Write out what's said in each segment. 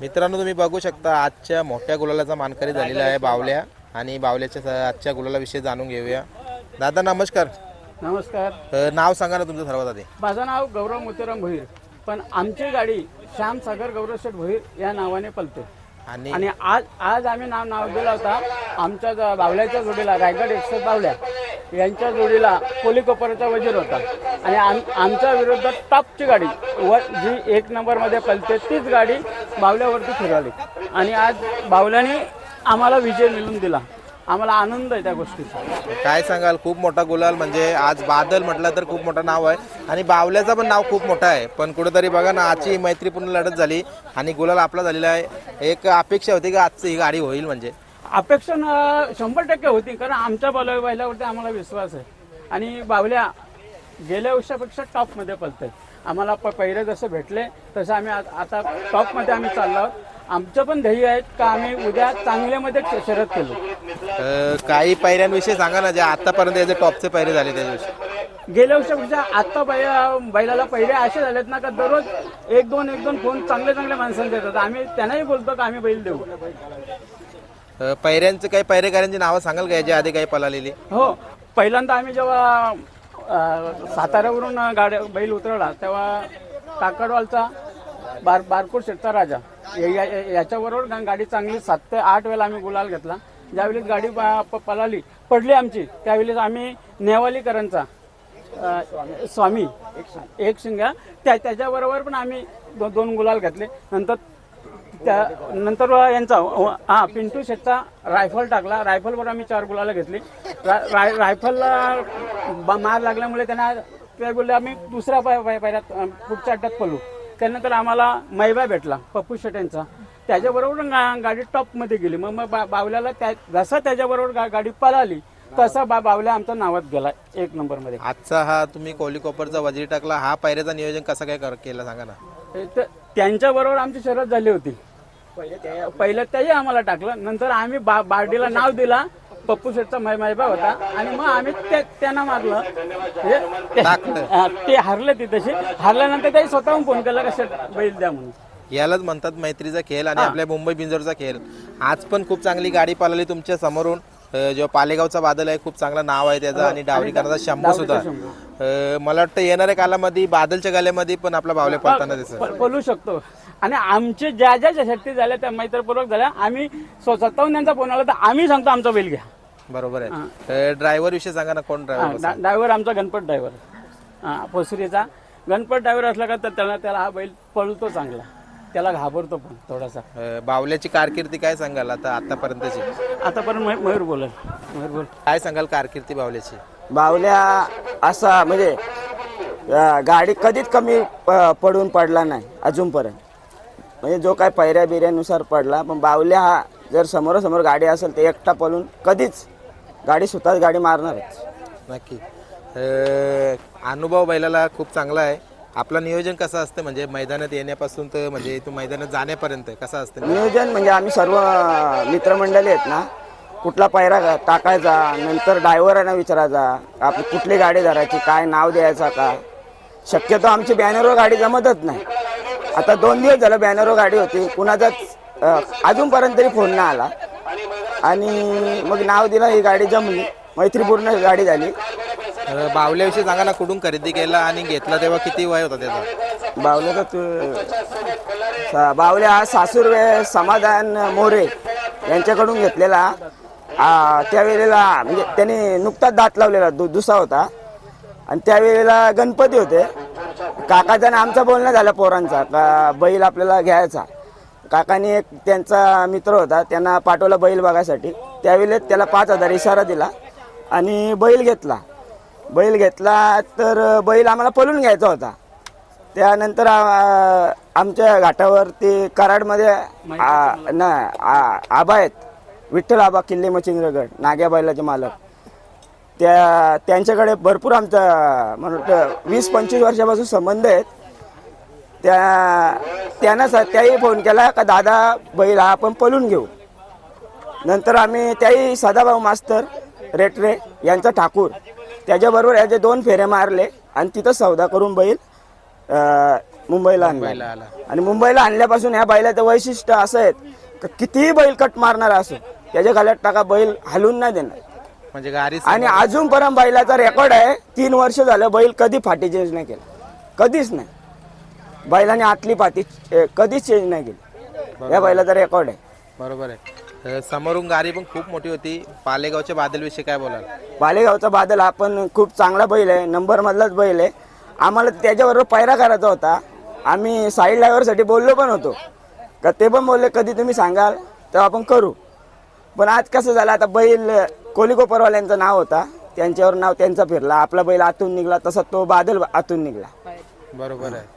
मित्रांनो तुम्ही बघू शकता आजच्या मोठ्या गुलालाचा मानकरी झालेला आहे बावल्या. आणि बावल्याच्या आजच्या गुलालाविषयी जाणून घेऊया. दादा नमस्कार. नमस्कार. अ, नाव सांगा ना तुमचं सर्वात आधी. माझं नाव गौरव मोतीराम भोईर. पण आमची गाडी श्याम सागर गौरव शेठ भोईर या नावाने पलते. आणि? आणि आज आज आम्ही नाव नाव दिला होता आमच्या ज- बावल्याच्या जोडीला रायगड एक्सप्रेस बावल्या. यांच्या जोडीला कोलीकोपरचा वजीर होता. आणि आम आमच्या विरोधात टॉपची गाडी व जी एक नंबरमध्ये पलते तीच गाडी बावल्यावरती फिरवली. आणि आज बावल्याने आम्हाला विजय मिळवून दिला. आम्हाला आनंद आहे त्या गोष्टीचा. काय सांगाल? खूप मोठा गुलाल म्हणजे आज बादल म्हटलं तर खूप मोठं नाव आहे. आणि बावल्याचं पण नाव खूप मोठं आहे. पण कुठेतरी बघा ना आजची मैत्रीपूर्ण लढत झाली आणि गुलाल आपला झालेला आहे. एक अपेक्षा होती की आजची ही गाडी होईल म्हणजे. अपेक्षा शंभर टक्के होती कारण आमच्या बावल्या बैलावरती आम्हाला विश्वास आहे. आणि बावल्या गेल्या वर्षापेक्षा टॉपमध्ये पलतंय आम्हाला प जसे भेटले तसं आम्ही आता टॉपमध्ये आम्ही चाललो आहोत. आमचं पण ध्येय आहे का आम्ही उद्या चांगल्यामध्ये श- शर्यत केलो काही पैऱ्यांविषयी सांगा ना जे आतापर्यंत याचे टॉपचे पैरे झाले त्याच्याविषयी गेल्या वर्षापेक्षा आता बैला बैलाला पहिले असे झालेत ना का दररोज एक दोन एक दोन फोन चांगले चांगले माणसांचे येतात. आम्ही त्यांनाही बोलतो का आम्ही बैल देऊ? अ, काही पायरेकरांची नावं सांगाल का? याच्या आधी काही पलालेली हो पहिल्यांदा आम्ही जेव्हा अ, साताऱ्यावरून गाड्या बैल उतरला तेव्हा काकडवालचा बार बारकोट शेटचा राजा. या- या- याच्याबरोबर गा- गाडी चांगली सात ते आठ वेळेला आम्ही गुलाल घेतला. ज्यावेळेस गाडी प- प- पळाली पडली आमची त्यावेळेस आम्ही नेवालीकरांचा अ, स्वामी एक शिंगा त्या त्याच्याबरोबर पण आम्ही दो, दोन गुलाल घेतले. नंतर त्या नंतर यांचा हा पिंटू शेटचा रायफल टाकला. रायफलवर आम्ही चार गुलाला घेतली. रा, राय, रायफलला मार लागल्यामुळे त्यांना ते बोलले आम्ही दुसऱ्या पाय पाय पायऱ्यात पुढच्या अड्ड्यात पडलो. त्यानंतर आम्हाला मैबा भेटला पप्पू शेट यांचा. त्याच्याबरोबर गा- गाडी टॉपमध्ये गेली. मग मग बा- बावल्याला त्या जसं त्याच्याबरोबर गा- गाडी पळाली तसा बा बावल्या आमच्या नावात गेला एक नंबरमध्ये. आजचा हा तुम्ही कोपरचा वजरी टाकला. हा पैऱ्याचा नियोजन कसं काय केलं सांगा ना. त्यांच्याबरोबर आमची शरद झाली होती. पहिलं त्याही आम्हाला टाकलं. नंतर आम्ही बा बार्डीला नाव दिला. पप्पू शेठचा मै मैबा होता. आणि मग आम्ही त्यांना मारलं. म्हणजे ते-. हा, हरले ती तशी हरल्यानंतर त्यांनी स्वतःहून फोन केला का शेठ बैल द्या म्हणून. यालाच म्हणतात मैत्रीचा खेळ आणि आपल्या मुंबई बिंजोरचा खेळ आज पण खूप चांगली गाडी पळाली तुमच्या समोरून. अ, जो पालेगावचा बादल आहे खूप चांगलं नाव आहे त्याचं आणि डावरीकरांचा शंभू सुद्धा. मला वाटतं येणाऱ्या कालामध्ये बादलच्या गाल्यामध्ये पण आपला बावले पळताना दिसत पळू शकतो. आणि आमचे ज्या ज्या शक्ती झाल्या त्या मैत्रपूर्वक झाल्या. आम्ही स्व- स्वतःहून त्यांचा फोन आला तर आम्ही सांगतो आमचा बैल घ्या. बरोबर आहे. ड्रायव्हर विषयी सांगा ना कोण ड्रायव्हर ड्रायव्हर आमचा गणपत ड्रायव्हर. हा पोसरीचा. गणपत ड्रायव्हर असला का तर त्याला त्याला हा बैल पळतो चांगला. त्याला घाबरतो पण थोडासा. बावल्याची कारकिर्दी काय सांगाल आता आतापर्यंतची? आतापर्यंत मय- मयूर बोलेल. मयूर बोल. काय सांगाल कारकिर्दी बावल्याची? बावल्या असा म्हणजे गाडी कधीच कमी प- पडून पडला नाही अजूनपर्यंत. म्हणजे जो काय पैऱ्या बिऱ्यानुसार पडला पण बावल्या हा जर समोरासमोर गाडी असेल तर एकटा पळून कधीच गाडी स्वतःच गाडी मारणारच. नक्की. अ, अनुभव बैलाला खूप चांगला आहे. आपलं नियोजन कसं असतं? म्हणजे मैदानात येण्यापासून तर म्हणजे तू मैदानात जाण्यापर्यंत कसं असतं? नियोजन म्हणजे आम्ही सर्व मित्रमंडळी आहेत ना कुठला पायरा टाकायचा नंतर ड्रायव्हरांना विचारायचा आपली कुठली गाडी धरायची काय नाव द्यायचा का? शक्यतो आमची बॅनरवर गाडी जमतच नाही. आता दोन दिवस झालं बॅनरवर गाडी होती. कुणाचाच अं, अजूनपर्यंत तरी फोन नाही आला. आणि मग नाव दिलं ही गाडी जमली. मैत्रीपूर्ण गाडी झाली. अ, बावल्याविषयी सांगा ना कुठून खरेदी केला आणि घेतला तेव्हा किती वय होता त्याचा? बावल्या तर तू सा- बावल्या हा सासूर समाधान मोरे यांच्याकडून घेतलेला. आ, त्यावेळेला म्हणजे त्याने नुकताच दात लावलेला दु दुसा होता. आणि त्यावेळेला गणपती होते. काकाचा आणि आमचा बोलणं झाला पोरांचा. का बैल आपल्याला घ्यायचा. काकाने एक त्यांचा मित्र होता त्यांना पाठवला बैल बघायसाठी. त्यावेळेस त्याला पाच हजार इशारा दिला आणि बैल घेतला. बैल घेतला तर बैल आम्हाला पळून घ्यायचा होता. त्यानंतर आमच्या घाटावरती कराडमध्ये आ- ना आ- आबा आहेत. विठ्ठल आबा किल्ले मचिंद्रगड नाग्या बैलाचे मालक. त्या त्यांच्याकडे भरपूर आमचा म्हणून वीस पंचवीस वर्षापासून संबंध आहेत. त्या त्यांना स- त्याही फोन केला का दादा बैल हा आपण पळून घेऊ. नंतर आम्ही त्याही सदाभाऊ मास्तर रेटरे यांचा ठाकूर त्याच्याबरोबर याचे दोन फेरे मारले आणि तिथं सौदा करून बैल मुंबईला आणला. आणि मुंबईला आणल्यापासून ह्या बैलाचं वैशिष्ट्य असं आहे का कितीही बैल कट मारणारा असो त्याच्या खाल्यात टाका बैल हलून नाही देणार. म्हणजे गाडी आणि अजूनपर्यंत बैलाचा रेकॉर्ड आहे तीन वर्ष झालं बैल कधी फाटी चेंज नाही केला. कधीच नाही. बैलाने आतली फाटी अ, कधीच चेंज नाही केली. या बैलाचा रेकॉर्ड आहे. बरोबर आहे. समोरून गाडी पण खूप मोठी होती. पालेगावच्या बादलविषयी काय बोलाल? बालेगावचा बादल हा पण खूप चांगला बैल आहे. नंबर मधलाच बैल आहे. आम्हाला त्याच्याबरोबर पैरा करायचा होता. आम्ही साईड ड्रायव्हरसाठी बोललो पण होतो. का ते पण बोलले कधी तुम्ही सांगाल? तेव्हा आपण करू. पण आज कसं झालं आता बैल कोलिकोपरवाल्यांचं नाव होता. त्यांच्यावर नाव त्यांचा फिरला. आपला बैल आतून निघला तसा तो बादल आतून निघला. बरोबर आहे.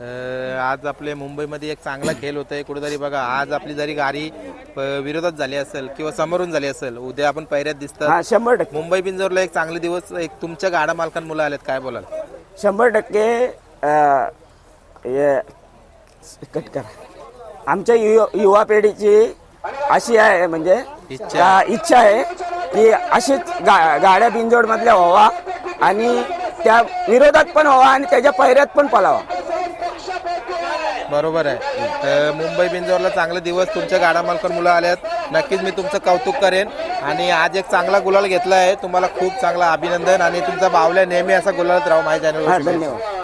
अ, आज आपले मुंबईमध्ये एक चांगला खेळ होतोय. कुठेतरी बघा आज आपली जरी गाडी अ, विरोधात झाली असेल किंवा समोरून झाली असेल उद्या आपण पैऱ्यात दिसतात. हा शंभर टक्के. मुंबई बिंजोरला एक चांगले दिवस एक तुमच्या गाडा मालकां मुलं आलेत काय बोलाल? शंभर टक्के अं, हे- कट करा. आमच्या यु- युवा पिढीची अशी आहे म्हणजे. का इच्छा आहे. की अशीच गा गाड्या बिंजोड मधल्या व्हावा आणि त्या विरोधात पण व्हावा आणि त्याच्या पैऱ्यात पण पलावा. बरोबर आहे. मुंबई बिंजोरला चांगले दिवस तुमच्या गाडा मालकां मुलं आल्यात. नक्कीच मी तुमचं कौतुक करेन. आणि आज एक चांगला गुलाल घेतला आहे. तुम्हाला खूप चांगला अभिनंदन आणि तुमचा बावल्या नेहमी असा गुलालत राहू माझ्या चॅनलवर धन्यवाद.